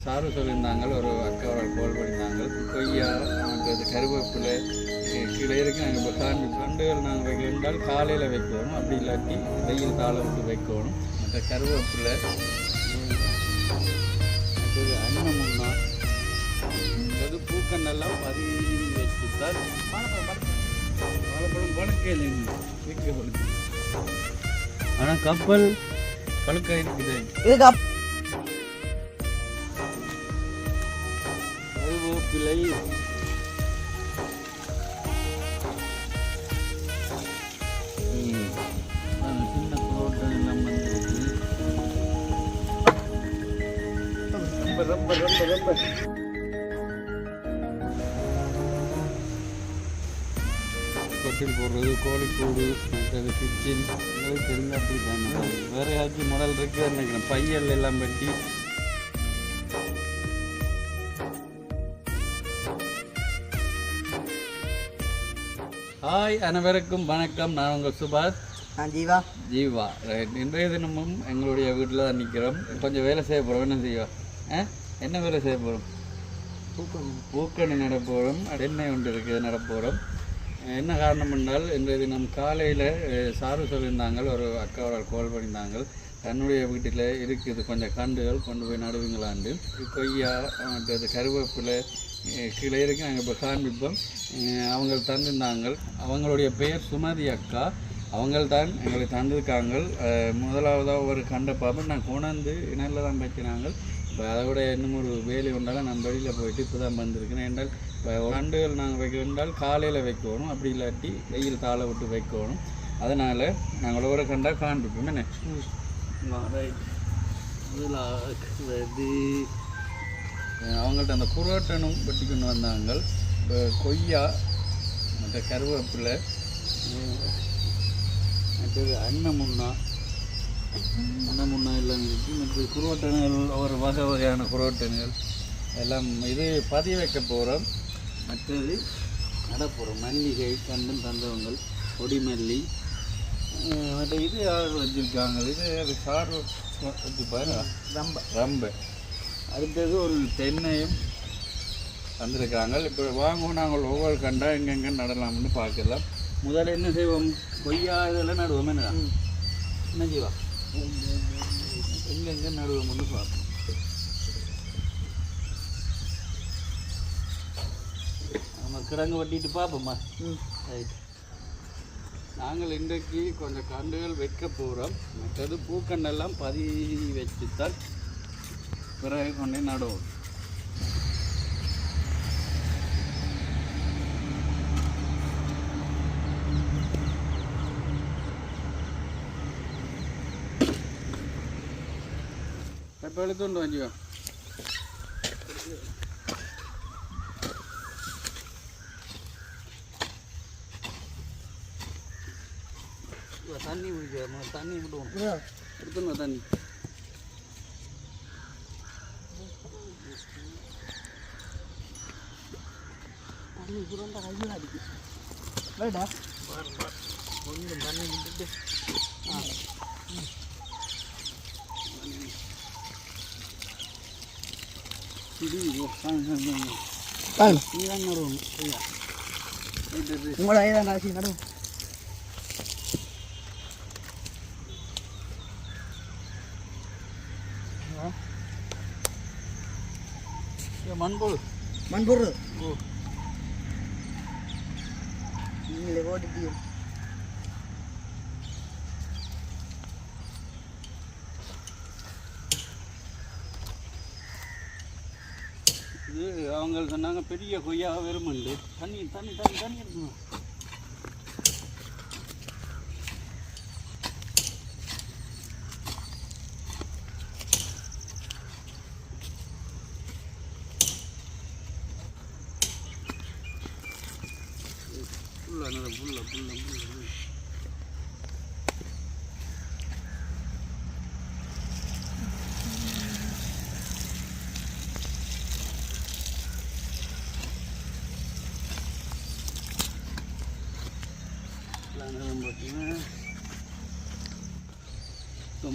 Sir சொல்லியிருந்தாங்க ஒரு அக்காவோட கோல் பண்ணியிருந்தாங்க கொய்யா மற்றது கருவேப்பிலை கீழே இருக்கு நாங்கள் இப்போ காண்பி கண்டுகள் நாங்கள் வைக்கின்றால் காலையில் வைக்கணும். அப்படி இல்லாட்டி வெயில் தாழ விட்டு வைக்கணும். மற்ற கருவேப்பிலை மற்றது அன்னமுன்னா அது பூக்கண்ணெல்லாம் பதிவு வச்சுத்தான் வாழைப்பழம் பழுக்கையில் வைக்க ஆனால் கப்பல் பழுக்க இருக்குது கருவேப்பிலை ம். ரொம்ப ரொம்ப ரொம்ப கொட்டில் போடுறது கோழிக்கூடு மற்றது கிச்சன் தெரிஞ்ச அப்படி தானே வேற ஏதாச்சும் மடல் இருக்கு நினைக்கிறேன் பையல் எல்லாம் பற்றி ஹாய் அனைவருக்கும் வணக்கம். நான் உங்கள் சுபாஷ். நான் ஜீவா. ஜீவா. ரைட் இன்றைய தினமும் எங்களுடைய வீட்டில் தான் நிற்கிறோம். கொஞ்சம் வேலை செய்ய போகிறோம். என்ன செய்வா ஆ? என்ன வேலை செய்ய போகிறோம்? பூக்கணி நட போகிறோம். எண்ணெய் ஒன்று இருக்குது நட போகிறோம். என்ன காரணம் என்றால் இன்றைய தினம் காலையில் சாரு சொல்லியிருந்தாங்க. ஒரு அக்காவோட கால் பண்ணியிருந்தாங்க. தன்னுடைய வீட்டில் இருக்குது. கொஞ்சம் கண்டுகள் கொண்டு போய் நடுவீங்களாண்டு. கொய்யா மற்றது கருவேப்பிலை கீழே இருக்கு நாங்கள் இப்போ காண்பிப்போம். அவங்க தந்திருந்தாங்க அவங்களுடைய பெயர் சுமதி அக்கா. அவங்கள் தான் எங்களை தந்திருக்காங்க முதலாவதாக ஒரு கண்ட பார்ப்போம் நான் கொண்டாந்து இணையில் தான் வச்சினாங்க இப்போ அதை விட இன்னும் ஒரு வேலை உண்டாலும் நான் வெளியில் போயிட்டு இப்போ தான் வந்திருக்கேன் என்றால் இப்போ ஆண்டுகள் நாங்கள் வைக்க காலையில் வைக்கணும். அப்படி இல்லாட்டி வெயில் தாளை விட்டு வைக்கணும். அதனால் நாங்கள் ஒரு கண்டா காண்பிப்போம். என்ன? முதலாவது அவங்கள்ட்ட அந்த குரோட்டனும் வெட்டி கொண்டு வந்தாங்க இப்போ கொய்யா மற்ற கருவேப்பிலை மற்றது அன்னமுன்னா. அன்னமுன்னா எல்லாம் இருக்கு. மற்ற குரோட்டன்கள் ஒரு வகை வகையான குரோட்டன்கள் எல்லாம் இது பதிய வைக்க போகிறோம் மற்றது நட போகிறோம் மல்லிகை கண்டும் தந்தவங்கள் கொடிமல்லி மற்ற இது யார் வச்சுருக்காங்க? இது அது சார் வச்சு பாரு ரொம்ப. ரொம்ப. அடுத்தது ஒரு தென்னையும் வந்திருக்காங்க இப்போ வாங்குவோம் நாங்கள் ஒவ்வொரு கண்டா எங்கெங்கே நடலாம்னு பார்க்கலாம். முதல்ல என்ன செய்வோம்? கொய்யா இதெல்லாம் நடுவோம் என்ன என்ன செய்வா எங்கெங்கே நடுவோம்னு பார்ப்போம். நம்ம கிழங்கு வட்டிட்டு பார்ப்போம்மா ரைட் நாங்கள் இன்றைக்கு கொஞ்சம் கண்டுகள் வைக்க போகிறோம் மற்றது பூக்கண்டெல்லாம் பதி வச்சுத்தான் பிறகு கொண்டே நடுவோம் இப்போ எடுத்துட்டு வஞ்சுவா தண்ணி குடிக்க தண்ணி விடுவோம் எடுத்துன்னு வா தண்ணி தண்ணி சுரண்ட கையில் அடிக்கும் வேடா கொஞ்சம் தண்ணி விட்டுட்டு ஆ இது நீ காணும் தான் நடுவோம் ஐயா இது இது உங்களோட ஐதான் ராசி நடு இது மண்புழு மண் இது அவங்க சொன்னாங்க பெரிய கொய்யா வெறுமண்டு தண்ணி தண்ணி தண்ணி தண்ணி இருக்கணும்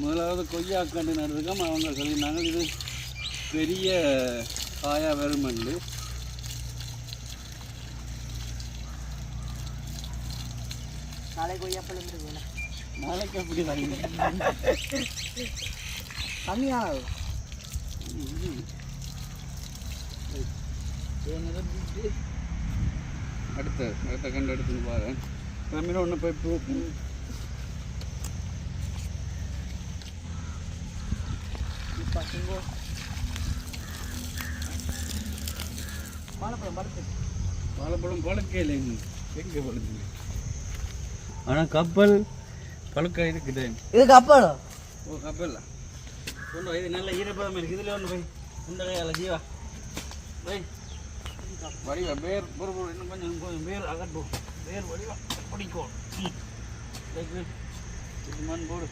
முதலாவது கொய்யா கண்டு நடுறதுக்காம அவங்க சொல்லியிருந்தாங்க. இது பெரிய காயா வருமண்டு நாளைக்கு கொய்யாப்பழம் இருக்குல்ல நாளைக்கு அப்படி வாங்கி கம்மியானது அடுத்த அடுத்த கண்டு எடுத்துன்னு பாரு. தமிழ் ஒன்று போய் பூ இப்போ சிங்கோ வாழைப்பழம் படுத்து வாழைப்பழம் பழுக்க இல்லைங்க எங்கே பழுது ஆனால் கப்பல் பழுக்க இருக்குது. இது கப்பலம் ஓ கப்பல்? வா, இது நல்ல ஈரப்பதம் இருக்குது இதில் ஒன்று போய் இந்த கையால் ஜீவா. போய். வடிவா பேர் பொறு பொறு இன்னும் கொஞ்சம் கொஞ்சம் பேர் அகட்டும் பேர் வடிவா பிடிக்கும். மண் போடு.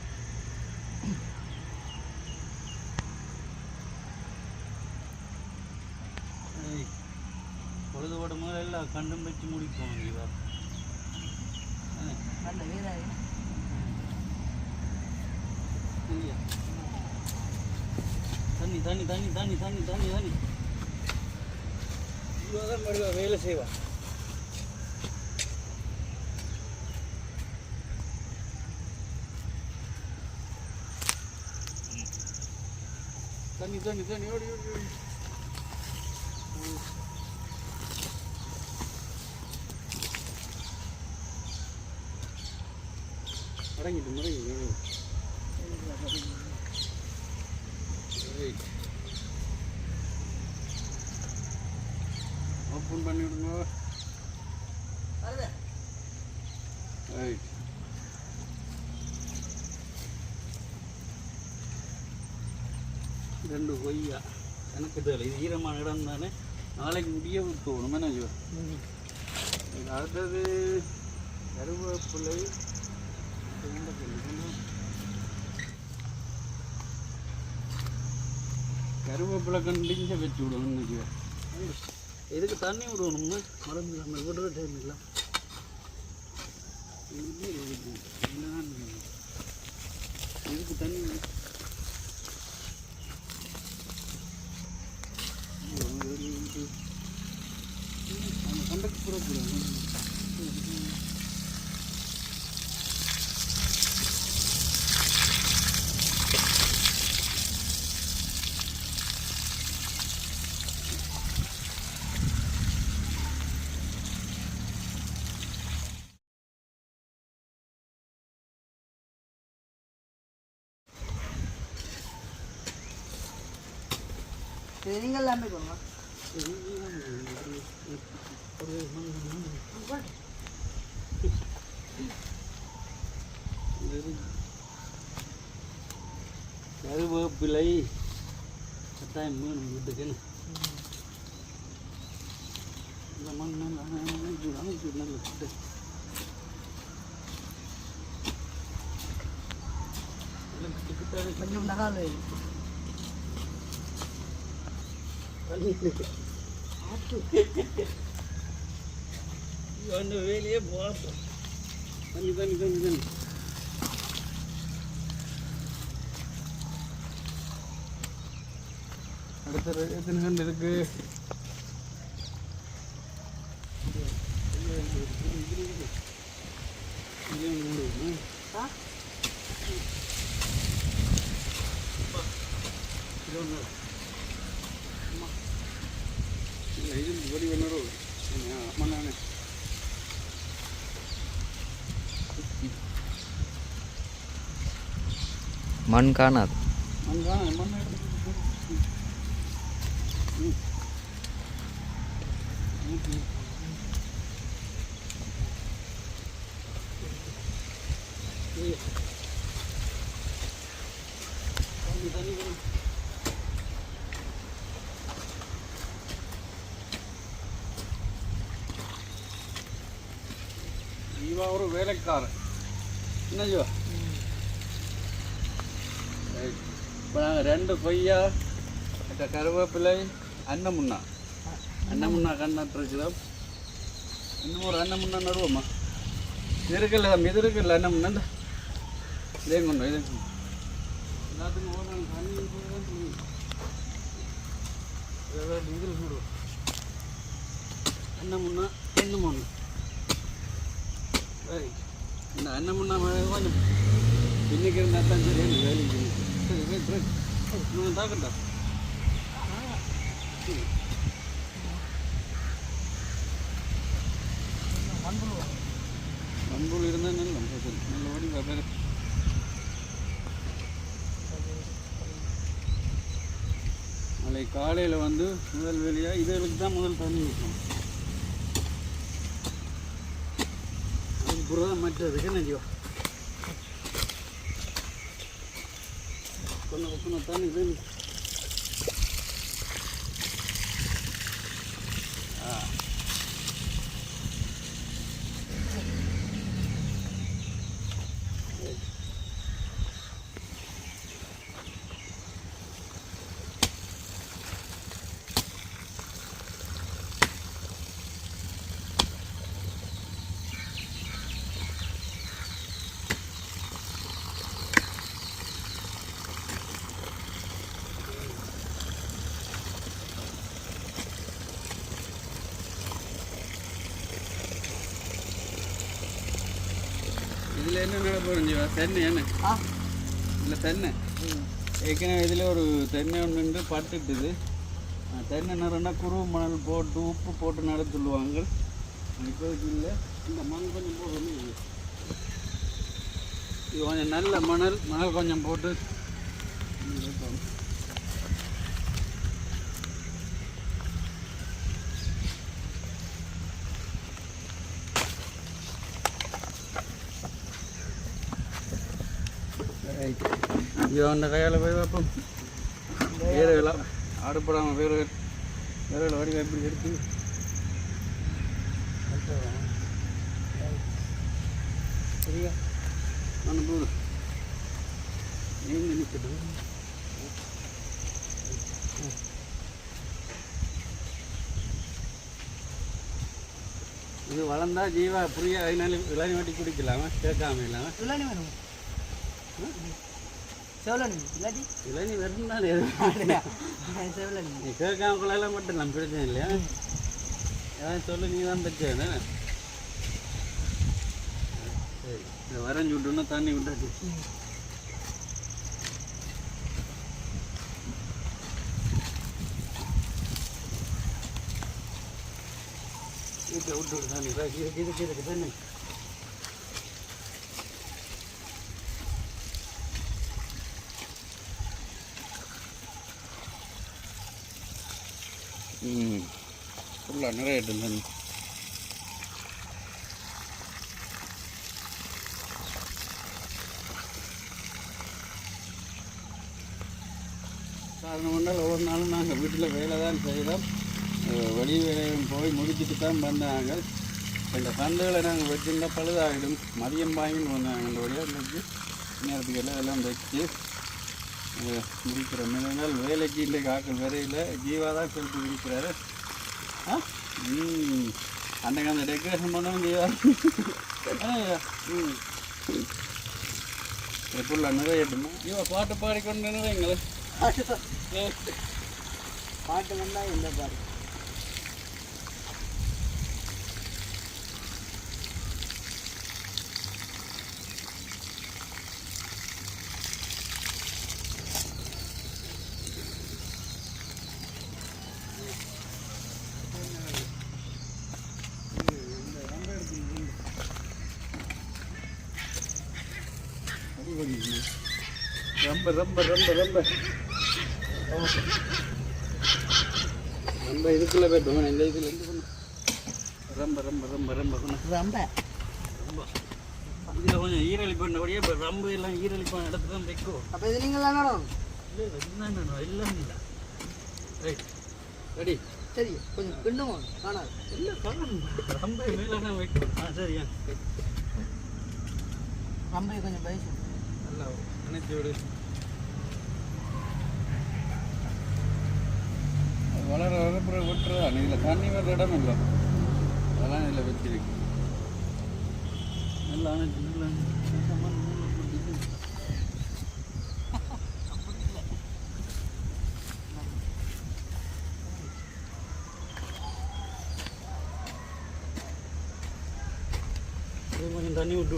பொழுது ஓடும் போது எல்லாம் கண்டும் வச்சு முடிப்போம் இல்லையா? தண்ணி தண்ணி தண்ணி தண்ணி தண்ணி தண்ணி தண்ணி. இவதான் மறுவா வேலை செய்வா தண்ணி தண்ணி தண்ணி ஓடி ஓடி ஓடி. மடங்கிட்டு மடங்கிட்டு ஓப்பன் பண்ணி விடுங்க ரைட் ரெண்டு கொய்யா எனக்கு தெரியல இது ஈரமான இடம் தானே நாளைக்கு முடிய ஐயோ இது அடுத்தது கருவேப்பிலை கருவேப்பிலை கண்டிஞ்ச வச்சு விடணும் ஐயோ இதுக்கு தண்ணி விடணும்னா மறந்து நம்ம விடுற டைம் இல்லை இதுக்கு தண்ணி. அந்த கண்டக்கு பூரா நீங்கள் எல்லாமே கொடுங்க. கருவேப்பிலை கட்டாயம் வேணும் வீட்டுக்குன்னு இந்த மண் நல்ல ஃபுட்டு கொஞ்சம் நகால் அந்த வேலையே போகும் தண்ணி தண்ணி தண்ணி தண்ணி அடுத்த எத்தனை கண்டு இருக்கு ஆ? மண் காணாது மண்ணா மண்ணை இவா ஒரு வேலைக்காரன் என்ன இப்போ நாங்கள் ரெண்டு கொய்யா இந்த கருவேப்பிலை அன்னமுன்னா. அன்னமுன்னா கண்ணாட்டு இன்னும் ஒரு அன்னமுன்னா நடுவோம்மா இது இருக்குல்ல தம்பி இது இருக்குல்ல அன்னமுன்னா? இந்த இதையும் கொண்டு வா, இதையும் கொண்டு வா. எல்லாத்துக்கும் ஓடணும் தண்ணி இதில் விடுவோம் என்ன முன்னா என்ன இந்த அன்னமுன்னா கொஞ்சம் இன்னைக்கு இருந்தால் தான் சரி வேலைக்கு சரி வெயிட் மண்புழு இருந்தால் நல்ல சரி நல்ல நாளை காலையில் வந்து முதல் வெளியாக இதுகளுக்கு தான் முதல் தண்ணி ஊற்றணும் அதுக்கு பிறகு மற்றதுக்கு நெஞ்சோ கொஞ்சம் கொஞ்சம் தண்ணி வேணும் ஆ என்ன நடப்போம் ஜீவா. தென்னை என்ன இல்லை தென்னை. ஏற்கனவே இதில் ஒரு தென்னை ஒன்று பட்டுட்டுது. அஹ் தென்னை நிறம்னா குருவு மணல் போட்டு உப்பு போட்டு நட சொல்லுவாங்க. இப்போதைக்கு இல்லை. இந்த மண் கொஞ்சம் போடணும் இது. இது கொஞ்சம் நல்ல மணல். மணல் கொஞ்சம் போட்டு இது வைப்போம். ரைட் ஐயோ அந்த கையால் போய் வைப்போம் வேறுகளாம் ஆடுபடாமல் வேறு வேறுகளை வடி எப்படி எடுத்து சரியா? நான் போடு நீங்க இது வளர்ந்தா ஜீவா புரியா அதனால இளநி வாட்டி குடிக்கலாமா? கேட்காம இல்லாமல் இல்லாட்டி வேணும். செவலனி இல்லாட்டி? இளநி வெறும் தான் எதுவும் செவலனி நீ கேட்காமக்குள்ளெல்லாம் மட்டும் நம்ம பிரச்சனை இல்லையா? ஏதாவது சொல்லு நீ தான் பிரச்சனை சரி. இதை வரைஞ்சி விட்டோன்னா தண்ணி விட்டாச்சு. வீட்டை விட்டு விடு தண்ணி. பாக்கி இதுக்கு இதுக்கு ஃபுல்லாக நிறைய தண்ணி காரணம் என்றால் ஒவ்வொரு நாளும் நாங்கள் வீட்டில் வேலை தான் செய்கிறோம் வெளி வேலையும் போய் முடிச்சுட்டு தான் வந்தாங்க. இந்த சந்தைகளை நாங்கள் வச்சிருந்தா பழுதாகிடும் மதியம் வாங்கின்னு வந்தாங்க இந்த வழியாக இன்னைக்கு நேரத்துக்கு எல்லாம் எல்லாம் வச்சு முடிக்கிறோம் மிக நாள் வேலைக்கு இன்றைக்கு ஆக்கள் வரையில் ஜீவா தான் சொல்லிட்டு இருக்கிறாரு. அன்றைக்கு அந்த டெக்கரேஷன் ம் எப்படில நிறையட்டுமா ஜீவா பாட்டு பாடிக்கொண்டு நிறைங்களே பாட்டு வந்தா இந்த பாட்டு ரொம்ப ரொம்ப ரொம்ப ரொம்ப. ரொம்ப இதுக்குள்ளே போய்ட்டு இந்த இதில் இருந்து. ரொம்ப ரொம்ப ரொம்ப ரொம்ப. ரொம்ப. ரொம்ப. இதில் கொஞ்சம் ஈரழி பண்ணபடியே இப்போ ரொம்ப எல்லாம் ஈரழி பண்ண இடத்துல தான் வைக்கும். அப்போ இது நீங்கள் நடணும். இல்லை என்ன எல்லாம் இல்லை ரைட் ரெடி சரி கொஞ்சம் கிண்டுமோ காணாது. இல்லை காணும் ரொம்ப மேலே தான் வைக்கும். ஆ சரியா ரொம்ப கொஞ்சம் வயசு நல்லா நினைச்சு விடு. வளர வளர்ப்புற விட்டுறதான் இதில் தண்ணி வர இடம் இல்லை. அதெல்லாம் இதில் வச்சிருக்கு கொஞ்சம் தண்ணி விட்டு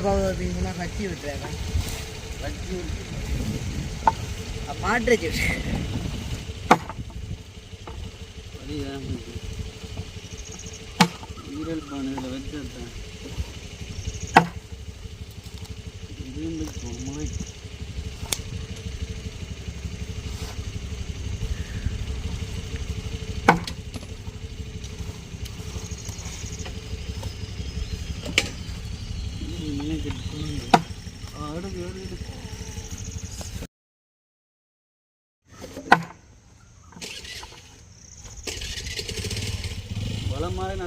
இந்த பாவு பார்த்தீங்கன்னா கட்டி விட்டுறாங்க பாட்டு வச்சு ஈரல் பானையில் வச்சுட்டேன் இது முளை அடுக்கு அடுக்கு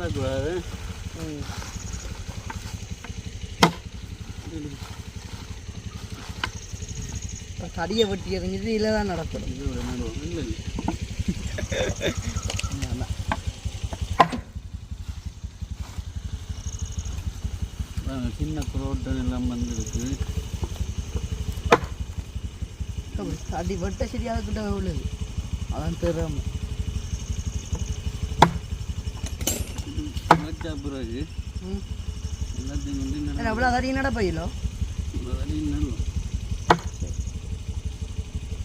நடக்கூடாது தடியை வெட்டி எறிஞ்சிட்டு இதில் தான் நடுவோம் இல்லை சின்ன குரோட்டன் எல்லாம் வந்துருக்கு. வெட்ட சரியாக கிட்ட உள்ளது அதான் தெரியாம வச்சா பிறகு ம் எல்லாத்தையும் வந்து ஏன்னா எவ்வளோ தடி நடப்பையிலோ நடுவோம்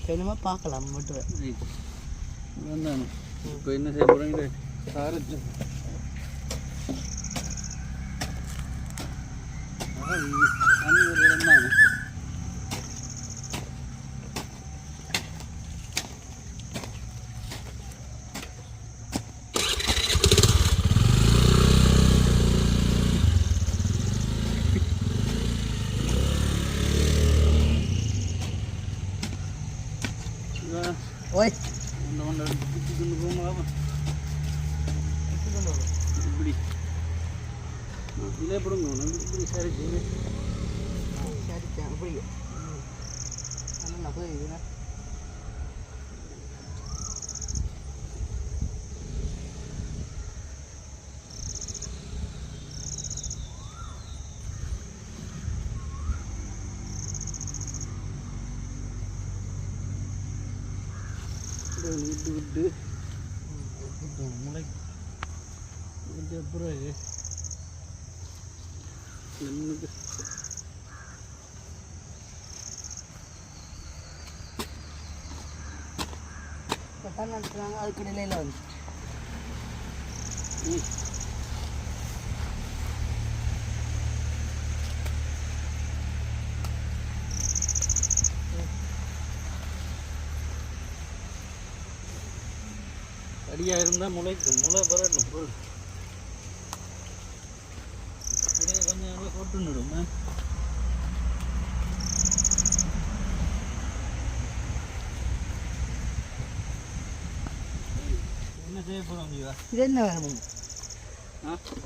வேணுமா பார்க்கலாம் மட்டும் வந்தானே இப்போ என்ன செய்ய போகிறோங்க சாரத்து தண்ணி ஒரு இடம் தானே ஓய் ஒன்று ஒன்று குத்தி கொண்டு போகலாமா இப்படி இதே பிடுங்க ஒன்று இப்படி சரி செய்யுங்க சரி அப்படி ஆனால் போய் இதுனா இதை விட்டு விட்டு முளை விட்டு பிறகு என்னது இப்போ தான் நடத்துகிறாங்க அதுக்கு இடையில வந்து. அடியாக இருந்தால் முளைக்கும் முளை பரட்டும் பொருள் இதே கொஞ்சம் நல்லா கொட்டு நடுமா என்ன செய்ய போகிறோம் ஜீவா இது என்ன வேணும் ஆ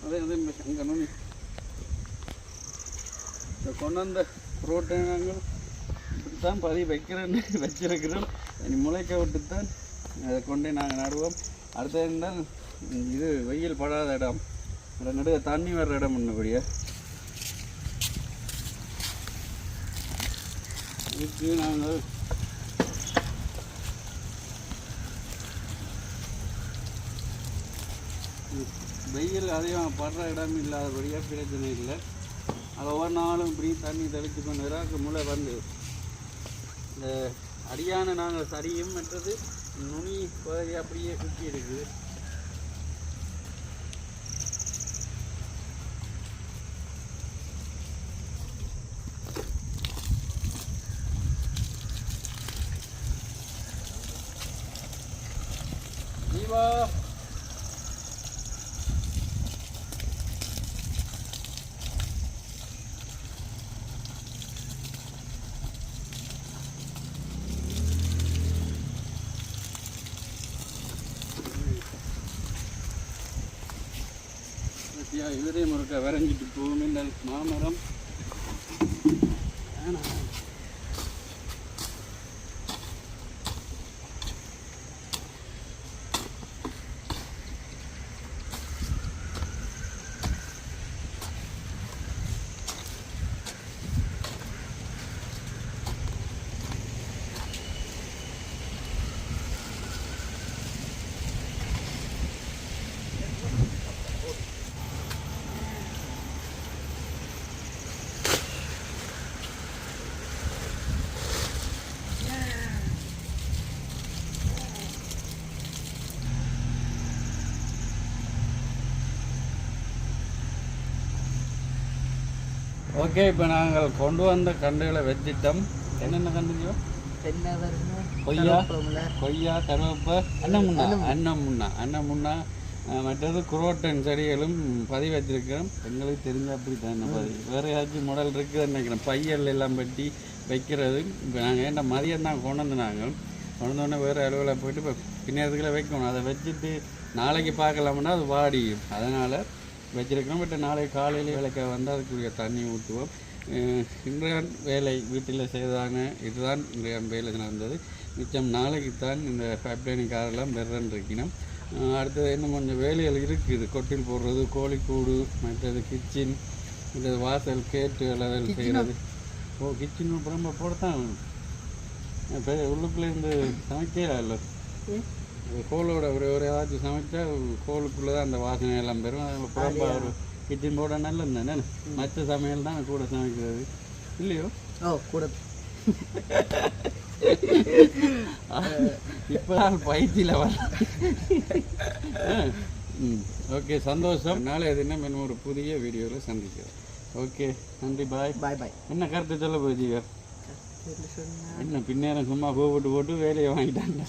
அதே அதே அங்கே நோனி இந்த கொண்டு வந்த புரோட்டீன் நாங்கள் இப்படித்தான் பதிவு வைக்கிறேன்னு வச்சிருக்கிறோம். இனி முளைக்க விட்டுத்தான் அதை கொண்டு நாங்கள் நடுவோம். அடுத்த இருந்தால் இது வெயில் படாத இடம். நடுவே தண்ணி வர்ற இடம் பண்ணபடியா விட்டு நாங்கள் வெயில் அதிகம் படுற இடம் இல்லாதபடியாக பிரச்சனை இல்லை. அதை ஒவ்வொரு நாளும் இப்படி தண்ணி தெளித்து கொண்டு முளை வந்து. இந்த அடியான நாங்கள் சரியும் மற்றது நுனி பகுதி அப்படியே சுற்றி இருக்குது. பத்தியா முருக்க வரைஞ்சிட்டு போகும் மாமரம். ஓகே இப்போ நாங்கள் கொண்டு வந்த கண்டுகளை வச்சிட்டோம் என்னென்ன வருங்க கொய்யா. கொய்யா கருவேப்ப அன்னமுன்னா அன்னமுன்னா அன்னமுன்னா மற்றது குரோட்டன் செடிகளும் பதிவு வச்சிருக்கிறோம் எங்களுக்கு தெரிஞ்ச அப்படி தான் பதிவு வேறு ஏதாச்சும் மாடல் இருக்குதுன்னு நினைக்கிறேன். பையல் எல்லாம் பட்டி வைக்கிறது. இப்போ நாங்கள் ஏன்டா மதியம் தான் கொண்டு வந்து நாங்கள் கொண்டு வந்தோடனே வேறு அலுவலில் போயிட்டு இப்போ பின்னேறதுக்குள்ள வைக்கணும்? அதை வச்சுட்டு நாளைக்கு பார்க்கலாம்னா அது வாடியும். அதனால் வச்சிருக்கோம் பட் நாளைக்கு காலையில் விளக்க வந்து அதுக்குரிய தண்ணி ஊற்றுவோம். இன்றைய வேலை வீட்டில் செய்ததான இதுதான் இன்றைய வேலை நடந்தது. மிச்சம் நாளைக்கு தான் இந்த பைப்லைனிங் காரெல்லாம் பெறன்னு இருக்கணும் அடுத்தது இன்னும் கொஞ்சம் வேலைகள் இருக்குது. கொட்டில் போடுறது கோழிக்கூடு மற்றது கிச்சன் மற்றது வாசல் கேட்டு அளவில் செய்கிறது ஓ கிச்சன் ரொம்ப போடத்தான் வேணும் இப்போ உள்ளுக்குள்ளே இருந்து சமைக்கல இல்லை. கோலோட ஒரு ஒரு ஏதாச்சும் சமைச்சா கோலுக்குள்ளே தான் அந்த வாசனை எல்லாம் பெறும். புறம்பா ஒரு கிச்சன் போட நல்லது தானே மற்ற சமையல் தான் கூட சமைக்கிறது. இல்லையோ? ஓ கூட. இப்போதான் பயிற்சியில் வர. ஓகே சந்தோஷம். நாளைய தினம் இன்னும் ஒரு புதிய வீடியோவில் சந்திக்கிறோம். ஓகே நன்றி பாய் பாய் பாய் என்ன கருத்து சொல்ல சொன்னா என்ன பின்னேரம் சும்மா கூப்பிட்டு போட்டு வேலையை வாங்கிட்டாங்க.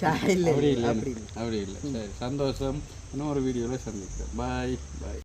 அப்படி இல்லை. அப்படி இல்லை. சரி சந்தோஷம். இன்னும் ஒரு வீடியோவில் சந்திக்கிறேன். பாய் பாய்